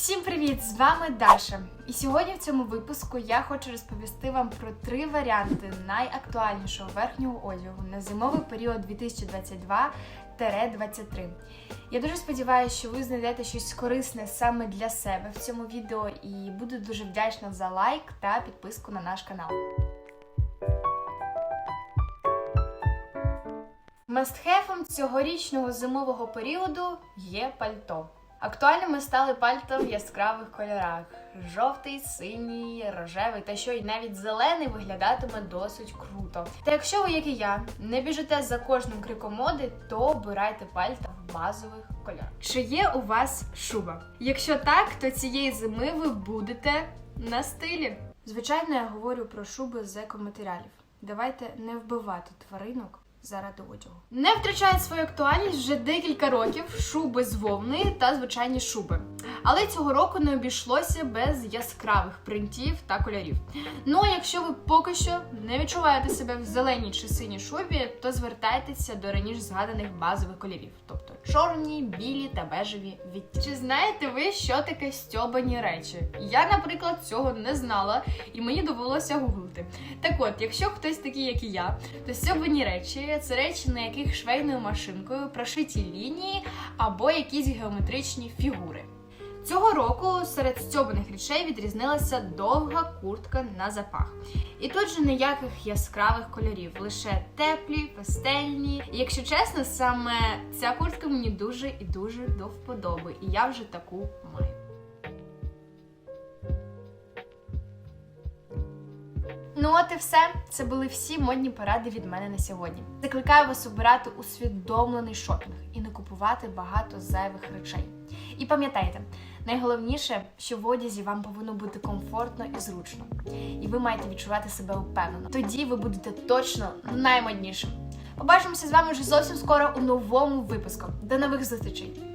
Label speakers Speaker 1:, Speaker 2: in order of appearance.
Speaker 1: Всім привіт! З вами Даша. І сьогодні в цьому випуску я хочу розповісти вам про три варіанти найактуальнішого верхнього одягу на зимовий період 2022-23. Я дуже сподіваюся, що ви знайдете щось корисне саме для себе в цьому відео, і буду дуже вдячна за лайк та підписку на наш канал. Мастхефом цьогорічного зимового періоду є пальто. Актуальними стали пальта в яскравих кольорах: жовтий, синій, рожевий та що й навіть зелений виглядатиме досить круто. Та якщо ви, як і я, не біжите за кожним криком моди, то обирайте пальта в базових кольорах. Чи є у вас шуба? Якщо так, то цієї зими ви будете на стилі. Звичайно, я говорю про шуби з екоматеріалів. Давайте не вбивати тваринок заради одягу. Не втрачають свою актуальність вже декілька років шуби з вовни та звичайні шуби. Але цього року не обійшлося без яскравих принтів та кольорів. Ну а якщо ви поки що не відчуваєте себе в зеленій чи синій шубі, то звертайтеся до раніше згаданих базових кольорів, тобто чорні, білі та бежеві відтінки. Чи знаєте ви, що таке стьобані речі? Я, наприклад, цього не знала, і мені довелося гуглити. Так от, якщо хтось такий, як і я, то стьобані речі це речі, на яких швейною машинкою прошиті лінії або якісь геометричні фігури. Цього року серед стьобаних речей відрізнилася довга куртка на запах. І тут же ніяких яскравих кольорів, лише теплі, пастельні. І якщо чесно, саме ця куртка мені дуже і дуже до вподоби, і я вже таку маю. Ну от і все. Це були всі модні поради від мене на сьогодні. Закликаю вас обирати усвідомлений шопінг і не купувати багато зайвих речей. І пам'ятайте, найголовніше, що в одязі вам повинно бути комфортно і зручно. І ви маєте відчувати себе впевнено. Тоді ви будете точно наймоднішим. Побачимося з вами вже зовсім скоро у новому випуску. До нових зустрічей!